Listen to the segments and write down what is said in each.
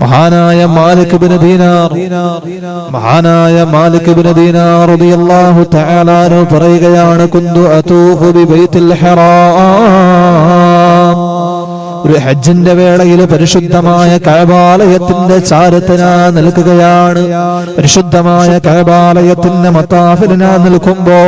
മഹാനായ മാലിക് ബിൻ ദീനാർ. മഹാനായ മാലിക് ബിൻ ദീനാർ റളിയല്ലാഹു തആല പറയുകയാണ് കുന്തു അതൂഫു ബി ബൈത്തുൽ ഹറാം. ഒരു ഹജ്ജിന്റെ വേളയിൽ പരിശുദ്ധമായ കഴബാലയത്തിന്റെ ചാരത്തിനാ നിൽക്കുകയാണ്. പരിശുദ്ധമായ കഴബാലയത്തിന്റെ മത്താഫിലിനാ നിൽക്കുമ്പോ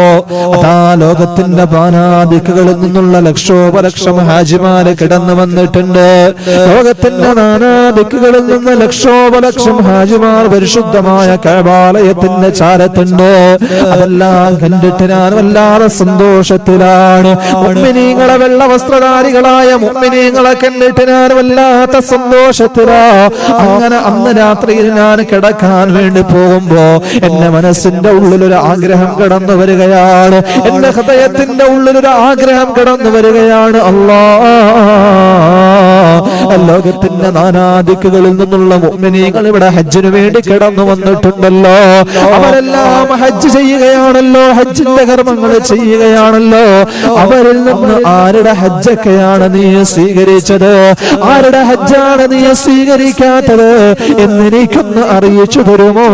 അതാ ലോകത്തിന്റെ പാനാദിക്കുകളിൽ നിന്നുള്ള ലക്ഷോപലക്ഷം ഹാജിമാര് കിടന്നു വന്നിട്ടുണ്ട്. ലോകത്തിന്റെ നാനാദിക്കുകളിൽ നിന്ന് ലക്ഷോപലക്ഷം ഹാജിമാർ പരിശുദ്ധമായ കഴബാലയത്തിന്റെ ചാരത്തുണ്ട്. അതെല്ലാം കണ്ടിട്ട് ഞാൻ വല്ലാതെ സന്തോഷത്തിലാണ്. മുമ്മിനീങ്ങളെ വെള്ള വസ്ത്രധാരികളായ മുമ്മിനീങ്ങളെ കണ്ടിട്ട് ഞാൻ വല്ലാത്ത സന്തോഷത്തിലാ. അങ്ങനെ അന്ന് രാത്രിയിൽ ഞാൻ കിടക്കാൻ വേണ്ടി പോകുമ്പോ എന്റെ മനസ്സിന്റെ ഉള്ളിൽ ഒരു ആഗ്രഹം കടന്നു വരികയാണ്. എന്റെ ഹൃദയത്തിന്റെ ഉള്ളിൽ ഒരു ആഗ്രഹം കടന്നു വരികയാണ് അല്ലാ ലോകത്തിന്റെ നാനാദിക്കുകളിൽ നിന്നുള്ള മുഅ്മിനീങ്ങൾ ഇവിടെ ഹജ്ജിനു വേണ്ടി കിടന്നു വന്നിട്ടുണ്ടല്ലോ. അവരെല്ലാം ഹജ്ജ് ചെയ്യുകയാണല്ലോ ഹജ്ജിന്റെ കർമ്മങ്ങൾ ചെയ്യുകയാണല്ലോ. അവരിൽ നിന്ന് ആരുടെ ഹജ്ജൊക്കെയാണ് നീ സ്വീകരിച്ചത്? ആരുടെ ഹജ്ജാണ് നീ സ്വീകരിക്കാത്തത്? എന്നെനിക്കൊന്ന് അറിയിച്ചു തരുമോ?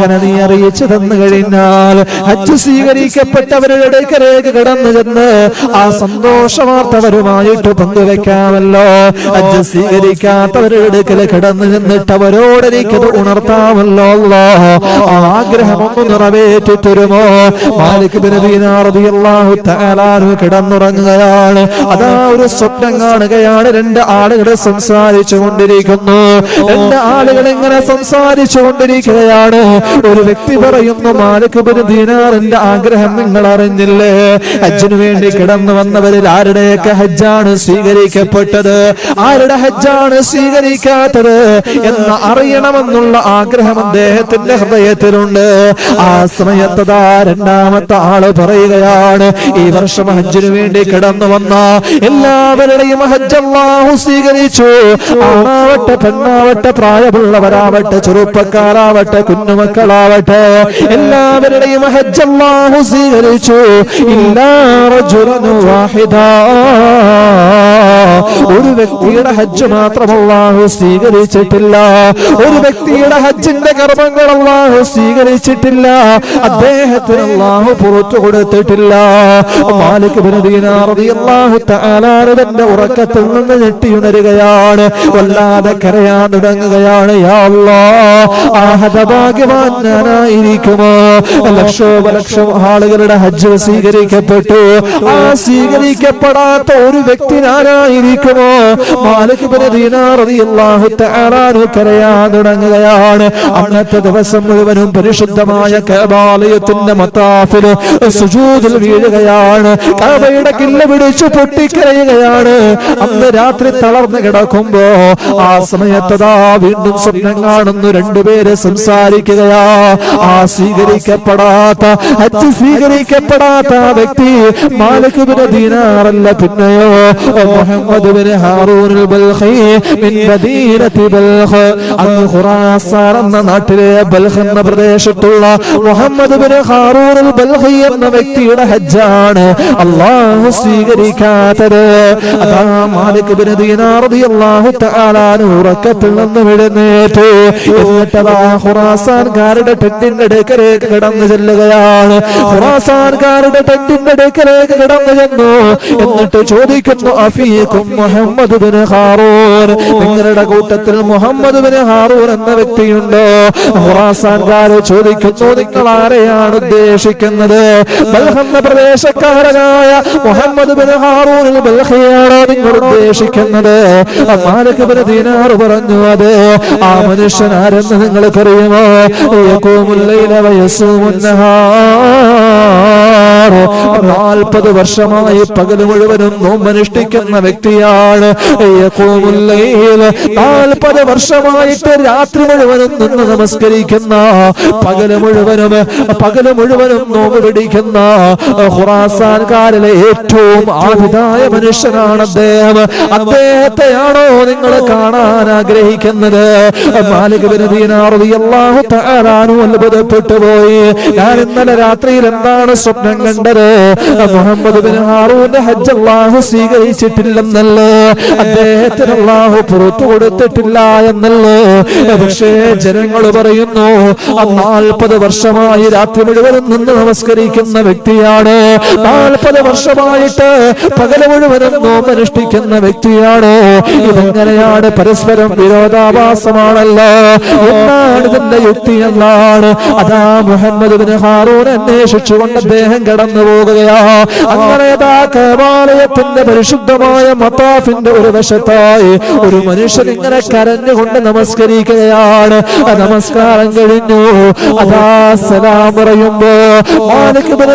അങ്ങനെ നീ അറിയിച്ചു തന്നു കഴിഞ്ഞാൽ ഹജ്ജ് സ്വീകരിക്കപ്പെട്ടവരുടെ കരേക്ക് കടന്നു ചെന്ന് ആ സന്തോഷ വാർത്തവരുമായിട്ട് പങ്കുവെക്കാമല്ലോ. ഹജ്ജ് സ്വീകരിക്കാത്തവരുടെ കല കിടന്നു ചെന്നിട്ട് അവരോട് എനിക്കത് ഉണർത്താമല്ലോ. ആഗ്രഹം ഒന്ന് നിറവേറ്റി മാലിക് കിടന്നുറങ്ങുകയാണ്. അതാ ഒരു സ്വപ്നം കാണുകയാണ്. രണ്ട് ആളുകൾ സംസാരിച്ചു കൊണ്ടിരിക്കുന്നു. രണ്ട് ആളുകൾ ഇങ്ങനെ സംസാരിച്ചു കൊണ്ടിരിക്കുകയാണ്. ഒരു വ്യക്തി പറയുന്നു മാലിക് ബിൻ ദീനാറിന്റെ ആഗ്രഹം നിങ്ങൾ അറിഞ്ഞില്ലേ? ഹജ്ജിനു വേണ്ടി കിടന്നു വന്നവരിൽ ആരുടെയൊക്കെ ഹജ്ജാണ് സ്വീകരിക്കപ്പെട്ടത്? ആരുടെ ഹജ്ജാണ് സ്വീകരിക്കാത്തത്? എന്ന് അറിയണമെന്നുള്ള ആഗ്രഹം അദ്ദേഹത്തിന്റെ ഹൃദയത്തിലുണ്ട്. ആ സമയത്തതാ രണ്ടാമത്തെ ആൾ പറയുകയാണ് ഈ വർഷം ഹജ്ജിനു വേണ്ടി കിടന്നു വന്ന എല്ലാവരുടെയും ഹജ്ജ് സ്വീകരിച്ചു. ആണാവട്ടെ പെണ്ണാവട്ടെ പ്രായമുള്ളവരാവട്ടെ ചെറുപ്പക്കാരാവട്ടെ കുഞ്ഞുമക്കളാവട്ടെ എല്ലാവരുടെയും ഹജ്ജ് അല്ലാഹു സ്വീകരിച്ചു. ഇല്ലാ റജുലൻ വാഹിദാ. ഒരു വ്യക്തിയുടെ ഹജ്ജ് മാത്രം അല്ലാഹു സ്വീകരിച്ചിട്ടില്ല. ഒരു വ്യക്തിയുടെ ഹജ്ജിന്റെ കർമ്മങ്ങൾ അല്ലാഹു സ്വീകരിച്ചിട്ടില്ല. അദ്ദേഹത്തിന് അല്ലാഹു പുറത്തു കൊടുത്തിട്ടില്ല. മാലിക് ബിൻ ദീനാർ റളിയല്ലാഹു തആല തന്റെ ഉറക്കത്തിൽ നിന്ന് ഞെട്ടിയുണരുകയാണ്. വല്ലാതെ കരയാൻ തുടങ്ങുകയാണ്. യാ അല്ലാഹ് ആ ഹതഭാഗ്യവാൻ ഞാനായിരിക്കുമോ ലക്ഷോപലക്ഷം ആളുകളുടെ ഹജ്ജ് സ്വീകരിക്കപ്പെട്ടു. ആ സ്വീകരിക്കപ്പെടാത്ത ഒരു വ്യക്തി ആരായിരിക്കുമോ? മാലിക് തുടങ്ങുകയാണ്. അന്നത്തെ ദിവസം മുഴുവനും പരിശുദ്ധമായ കേബാലയത്തിന്റെ മത്താഫിൽ സുജൂതിൽ വീഴുകയാണ്. കഅബയുടെ കില്ല പിടിച്ചു പൊട്ടിക്കരയുകയാണ്. അന്ന് രാത്രി തളർന്നു കിടക്കുമ്പോ ആ സമയത്തതാ വീണ്ടും സ്വപ്നം കാണുന്നു. രണ്ടുപേര് സംസാരിക്കുകയാ ആ സ്വീകരിക്കപ്പെടാത്ത ഹജ്ജ് സ്വീകരിക്കപ്പെടാത്ത വ്യക്തി മാലിക് ബിൻ ദീനാറല്ല പിന്നെയോ? മുഹമ്മദ് ബിൻ ബൽഖി മിൻ മദീനത്തി ബൽഖ് അന്ന് ഖുറാസാൻ എന്ന നാട്ടിലെ ബൽഖ് എന്ന പ്രദേശത്തുള്ള മുഹമ്മദ് ബിൻ ബൽഖി എന്ന വ്യക്തിയുടെ ഹജ്ജാണ് അള്ളാഹു സ്വീകരിക്കാത്തത്. അതാ മാലിക് ബിൻ ദീനാർ റളിയല്ലാഹു തആല ഉറക്കത്തിൽ നിന്ന് എഴുന്നേറ്റ് എന്നിട്ടതാ ഖുറാസാൻകാരുടെ ടെന്റിന്റെ അടുക്കലേക്ക് കടന്നു ചെല്ലുകയാണ്. ഖുറാസാൻകാരുടെ ടെന്റിന്റെ അടുക്കലേക്ക് കടന്നു ചെന്നു. എന്നിട്ട് ചോദിക്കുന്നു അഫീഖും മുഹമ്മദ് ബിൻ ഹാറൂർ നിങ്ങളുടെ കൂട്ടത്തിൽ മുഹമ്മദ് ബിൻ ഹാറൂർ എന്ന വ്യക്തിയുണ്ടോ? ഖുറാസാൻകാര് ചോദിക്കുന്നു നിങ്ങൾ ആരെയാണ് ഉദ്ദേശിക്കുന്നത്? ബൽഹന്ന പ്രദേശക്കാരനായ മുഹമ്മദ് ബിൻ ഹാറൂൻ ബൽഹയാണോ നിങ്ങൾ ഉദ്ദേശിക്കുന്നത്? മാലിക് ബിൻ ദീനാർ പറഞ്ഞു അതെ. ആ മനുഷ്യൻ ആരെന്ന് നിങ്ങൾക്കറിയുമോ? യഖൂമുല്ലൈല വയസൂമുന്നഹാർ നാൽപ്പത് വർഷമായി പകൽ മുഴുവനും നോമ്പനുഷ്ഠിക്കുന്ന വ്യക്തിയാണ് നാൽപ്പത് വർഷമായിട്ട് രാത്രി മുഴുവനും നിന്ന് നമസ്കരിക്കുന്ന പകൽ മുഴുവനും പകൽ മുഴുവനും നോമ്പ് പിടിക്കുന്ന ഖുറാസാൻകാരിലെ ഏറ്റവും ആഭിതായ മനുഷ്യനാണ് അദ്ദേഹം. അദ്ദേഹത്തെയാണോ നിങ്ങൾ കാണാൻ ആഗ്രഹിക്കുന്നത്? മാലിക് അത്ഭുതപ്പെട്ടു പോയി. ഞാൻ ഇന്നലെ രാത്രിയിൽ എന്താണ് സ്വപ്നം കണ്ടത്? മുഹമ്മദ് ബിൻ ഹാറൂന്റെ ഹജ്ജ് അള്ളാഹു സ്വീകരിച്ചിട്ടില്ലെന്നല്ലേ. അദ്ദേഹത്തിന് അള്ളാഹു പുറത്തു കൊടുത്തിട്ടില്ല എന്നല്ലേ. പക്ഷേ ജനങ്ങൾ പറയുന്നു നാൽപ്പത് വർഷമായി രാത്രി മുഴുവനും നിന്ന് നമസ്കരിക്കുന്ന വ്യക്തിയാണ്. നാൽപ്പത് വർഷമായിട്ട് പകല മുഴുവനും നോമനുഷ്ഠിക്കുന്ന വ്യക്തിയാണ്. ഇതെങ്ങനെയാണ് പരസ്പരം വിരോധാഭാസമാണല്ലോ? എന്നാണ് ഇതിന്റെ യുക്തി എന്നാണ് അതാ മുഹമ്മദ് ബിൻ ഹാറൂൻ അന്വേഷിച്ചുകൊണ്ട് അദ്ദേഹം കടന്നു പോകുകയാ അങ്ങനെ ദേവാലയത്തിന്റെ പരിശുദ്ധമായ മത്താഫിന്റെ ഒരു വശത്തായി ഒരു മനുഷ്യൻ ഇങ്ങനെ കരഞ്ഞുകൊണ്ട് നമസ്കരിക്കുകയാണ്. നമസ്കാരം കഴിഞ്ഞു. അതാ സലാം പറയുമ്പോ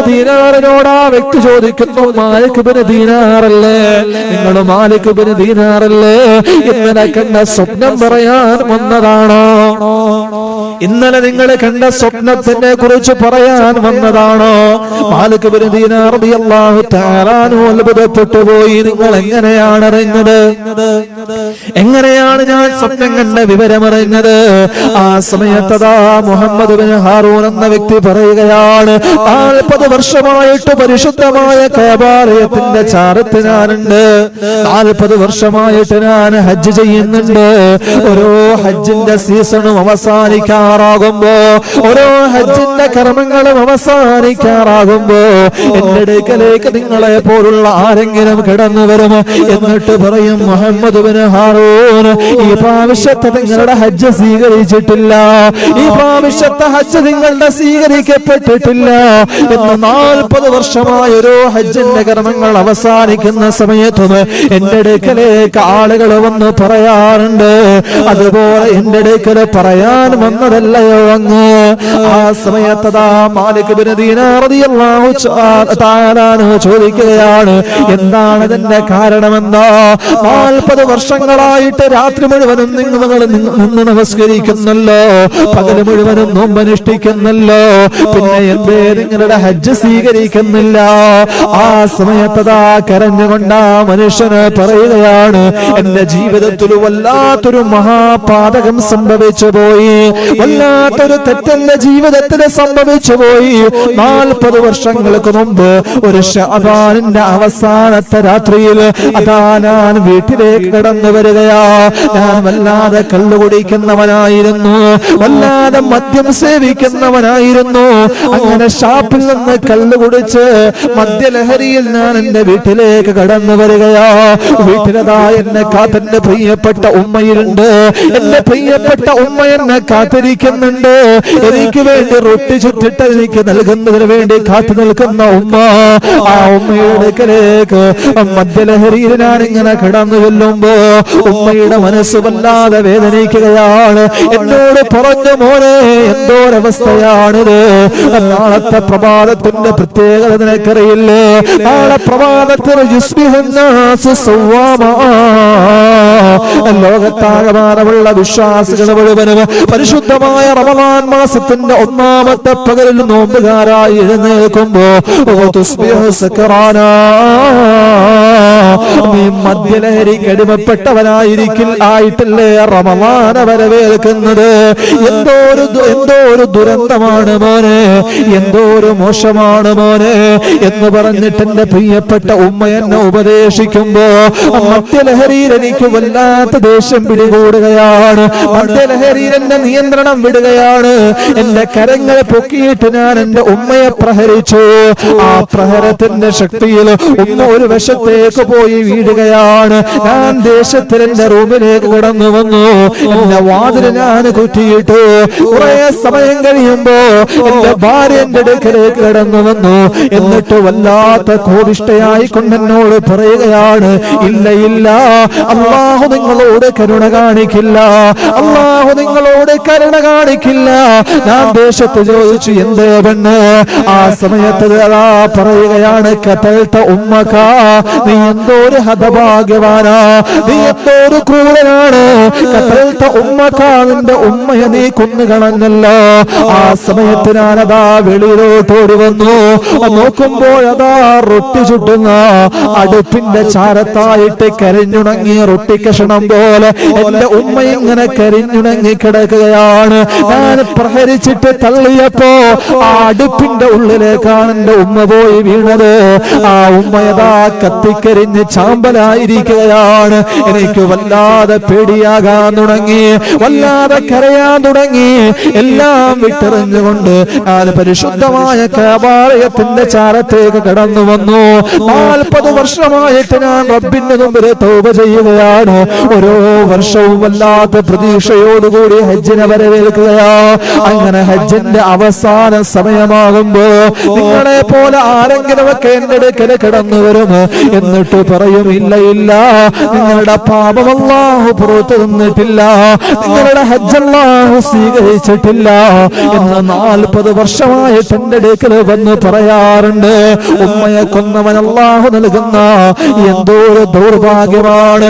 ദീനാറിനോട് ആ വ്യക്തി ചോദിക്കുന്നു മാലിക് ബിൻ ദീനാറല്ലേ? നിങ്ങൾ മാലിക് ബിൻ ദീനാറല്ലേ? ഇന്നലെ കണ്ട സ്വപ്നം പറയാൻ വന്നതാണോ? ഇന്നലെ നിങ്ങൾ കണ്ട സ്വപ്നത്തിനെ കുറിച്ച് പറയാൻ വന്നതാണോ? മാലിക് അത്ഭുതപ്പെട്ടു പോയി. നിങ്ങൾ എങ്ങനെയാണ് അറിഞ്ഞത്? എങ്ങനെയാണ് ഞാൻ സ്വപ്നം കണ്ട വിവരമറിഞ്ഞത്? ആ സമയത്തതാ മുഹമ്മദ് ബിൻ ഹാറൂൻ എന്ന വ്യക്തി പറയുകയാണ് നാൽപ്പത് വർഷമായിട്ട് പരിശുദ്ധമായ കബാലയത്തിന്റെ ചാരത്ത് ഞാനുണ്ട്. നാൽപ്പത് വർഷമായിട്ട് ഞാൻ ഹജ്ജ് ചെയ്യുന്നുണ്ട്. ഓരോ ഹജ്ജിന്റെ സീസണും അവസാനിക്കാറാകുമ്പോ ഓരോ ഹജ്ജിന്റെ കർമ്മങ്ങളും അവസാനിക്കാറാകുമ്പോ എന്റെ അടുക്കലേക്ക് നിങ്ങളെ പോലുള്ള ആരെങ്കിലും കിടന്നു വരും എന്നിട്ട് പറയും മുഹമ്മദ് ബിൻ ഹാറൂൻ ഈ പ്രാവശ്യത്തെ നിങ്ങളുടെ ഹജ്ജ് സ്വീകരിച്ചിട്ടില്ല ഈ പ്രാവശ്യത്തെ ഹജ്ജ് നിങ്ങളുടെ സ്വീകരിക്കപ്പെട്ടിട്ടില്ല എന്ന് നാൽപ്പത് വർഷമായ ഒരു ഹജ്ജിന്റെ കർമ്മങ്ങൾ അവസാനിക്കുന്ന സമയത്തും എന്റെ അടുക്കലേക്ക് ആളുകൾ വന്ന് പറയാറുണ്ട് അതുപോലെ എന്റെ അടുക്കൽ പറയാൻ വന്നതല്ലയോ അങ്ങ് ആ സമയത്തതാ മാലിക് ബിൻ ദീനാർ റളിയല്ലാഹു അൻഹു ചോദിക്കുകയാണ്. എന്താണ് ഇതിന്റെ കാരണമെന്നോ? നാൽപ്പത് വർഷങ്ങളായിട്ട് രാത്രി മുഴുവനും നിങ്ങൾ നിന്ന് നമസ്കരിക്കുന്നല്ലോ. പകൽ മുഴുവനും നോമ്പനുഷ്ഠിക്കുന്നല്ലോ പിന്നെ എന്തേ? നിങ്ങളുടെ ഹജ്ജ് സ്വീകരിക്കുന്നില്ല. ആ സമയത്തതാ കരഞ്ഞുകൊണ്ട് മനുഷ്യന് പറയുകയാണ് എന്റെ ജീവിതത്തിൽ വല്ലാത്തൊരു മഹാപാതകം സംഭവിച്ചു പോയി. വല്ലാത്തൊരു തെറ്റെന്റെ ജീവിതത്തിൽ സംഭവിച്ചു പോയി. നാൽപ്പത് വർഷങ്ങൾക്ക് മുമ്പ് ഒരു ഷാബാനിന്റെ അവസാനത്തെ രാത്രിയിൽ അതാ ഞാൻ വീട്ടിലേക്ക് കടന്നു വരികയാ. ഞാൻ വല്ലാതെ കള്ളു കുടിക്കുന്നവനായിരുന്നു. വല്ലാതെ മദ്യം സേവിക്കുന്നവനായിരുന്നു. അങ്ങനെ ഷാപ്പിൽ നിന്ന് കള്ളു കുടിച്ച് മദ്യലഹരിയിൽ ഞാൻ എന്റെ വീട്ടിലേക്ക് കടന്നു വരികയാ. വീട്ടിലതാ എന്നെ കാത്തെന്റെ പ്രിയപ്പെട്ട ഉമ്മയിലുണ്ട് എന്റെ പ്രിയപ്പെട്ട ഉമ്മ എന്നെ കാത്തിരിക്കുന്നുണ്ട്. എനിക്ക് വേണ്ടി റൊട്ടി ചുറ്റിട്ട് എനിക്ക് നൽകുന്നതിന് വേണ്ടി കാത്തു നിൽക്കുന്ന ഉമ്മ ആ ഉമ്മയുടെ അടുക്കലേക്ക് മദ്യലഹരിയിലാണ് ഇങ്ങനെ കിടന്നു ചെല്ലുമ്പോ ഉമ്മയുടെ മനസ്സ് വല്ലാതെ വേദനിക്കുകയാണ്. എന്നോട് പറഞ്ഞു മോനെ എന്തോരവസ്ഥയാണിത്? നാളത്തെ പ്രഭാതത്തിന്റെ പ്രത്യേകത നിനക്കറിയില്ലേ? നാളെ പ്രഭാതത്തിൽ. ലോകത്താകമാനമുള്ള വിശ്വാസികൾ മുഴുവനും പരിശുദ്ധമായ റമദാൻ മാസത്തിന്റെ ഒന്നാമത്തെ പകലിൽ നോമ്പുകാരായി എഴുന്നേൽക്കുമ്പോ ഓ سكرانا. നീ മദ്യലഹരിക്ക് അടിമപ്പെട്ടവനായിരിക്കിൽ ആയിട്ടല്ലേ റമവാന വരവേൽക്കുന്നത്? എന്തോ ഒരു എന്തോ ഒരു ദുരന്തമാണ് മോനെ എന്തോ ഒരു മോശമാണ് മോനെ എന്ന് പറഞ്ഞിട്ട് എന്റെ പ്രിയപ്പെട്ട ഉമ്മ എന്നെ ഉപദേശിക്കുമ്പോ മദ്യലഹരിയിൽ എനിക്ക് വല്ലാത്ത ദേഷ്യം പിടികൂടുകയാണ്. മദ്യലഹരിയിൽ എന്റെ നിയന്ത്രണം വിടുകയാണ്. എന്റെ കരങ്ങൾ പൊക്കിയിട്ട് ഞാൻ എന്റെ ഉമ്മയെ പ്രഹരിച്ചു. ആ പ്രഹരത്തിന്റെ ശക്തിയിൽ ഉമ്മ ഒരു വശത്തേക്ക് പോയി വീഴുകയാണ് ഞാൻ ദേശത്തിൽ എന്റെ റൂമിലേക്ക് കടന്നു വന്നു. എന്റെ വാതിൽ ഞാൻ കുറ്റിയിട്ടു. കുറെ സമയം കഴിയുമ്പോ എന്റെ ഭാര്യ എന്റെ അടുക്കലേക്ക് കടന്നു വന്നു. എന്നിട്ട് വല്ലാത്ത കോപിഷ്ടയായി കൊണ്ടെന്നോട് പറയുകയാണ് ഇല്ല ഇല്ല. അള്ളാഹു നിങ്ങളോട് കരുണ കാണിക്കില്ല. അള്ളാഹു നിങ്ങളോട് കരുണ കാണിക്കില്ല. ഞാൻ ദേശത്ത് ചോദിച്ചു എന്തേ പെണ്ണ്? ആ സമയത്ത് പറയുകയാണ് കഥ ഉമ്മക്ക നീ എന്തോ ഒരു ഹതഭാഗ്യവാനാ. നീ എന്തോ ഒരു ക്രൂരനാണ്. കത്തൽത്ത ഉമ്മക്കാ ഉമ്മയെ നീ കൊന്നുകളഞ്ഞല്ലോ. ആ സമയത്ത് ഞാനതാ വെളിയിലോട്ട് ഓടി വന്നു നോക്കുമ്പോഴതാ റൊട്ടി ചുട്ടുന്ന അടുപ്പിന്റെ ചാരത്തായിട്ട് കരിഞ്ഞുണങ്ങിയ റൊട്ടി കഷണം പോലെ എന്റെ ഉമ്മ ഇങ്ങനെ കരിഞ്ഞുണങ്ങി കിടക്കുകയാണ്. ഞാൻ പ്രഹരിച്ചിട്ട് തള്ളിയപ്പോ ആ അടുപ്പിന്റെ ഉള്ളിലേക്കാണ് എന്റെ ഉമ്മ പോയി വീണത്. ആ ഉമ്മയതാ കത്തിക്കരിഞ്ഞ് ചാമ്പലായിരിക്കുകയാണ്. എനിക്ക് വല്ലാതെ പേടിയാകാൻ തുടങ്ങി. വല്ലാതെ കരയാൻ തുടങ്ങി. എല്ലാം വിട്ടെറിഞ്ഞുകൊണ്ട് ഞാൻ പരിശുദ്ധമായ കാപാലയത്തിന്റെ ചാരത്തേക്ക് കടന്നു വന്നു. നാൽപ്പത് വർഷമായിട്ട് ഞാൻ റബ്ബിന്റെ മുമ്പിൽ തോപ ചെയ്യുകയാണ്. ഓരോ വർഷവും വല്ലാത്ത പ്രതീക്ഷയോടുകൂടി ഹജ്ജിനെ വരവേൽക്കുകയാ. അങ്ങനെ ഹജ്ജിന്റെ അവസാന സമയമാകുമ്പോ നിങ്ങളെ പോലെ ആരെങ്കിലും ഒക്കെ എന്റെ അടുക്കൽ കിടന്നു വരും എന്നിട്ട് പറയും ഇല്ല ഇല്ല നിങ്ങളുടെ പാപം അല്ലാഹു പുറത്തു തന്നിട്ടില്ല നിങ്ങളുടെ ഹജ്ജ് അല്ലാഹു സ്വീകരിച്ചിട്ടില്ല. എന്ന് നാൽപ്പത് വർഷമായി എന്റെ അടുക്കൽ വന്ന് പറയാറുണ്ട്. ഉമ്മയെ കൊന്നവൻ അല്ലാഹു നൽകുന്ന എന്തോ ദൗർഭാഗ്യമാണ്.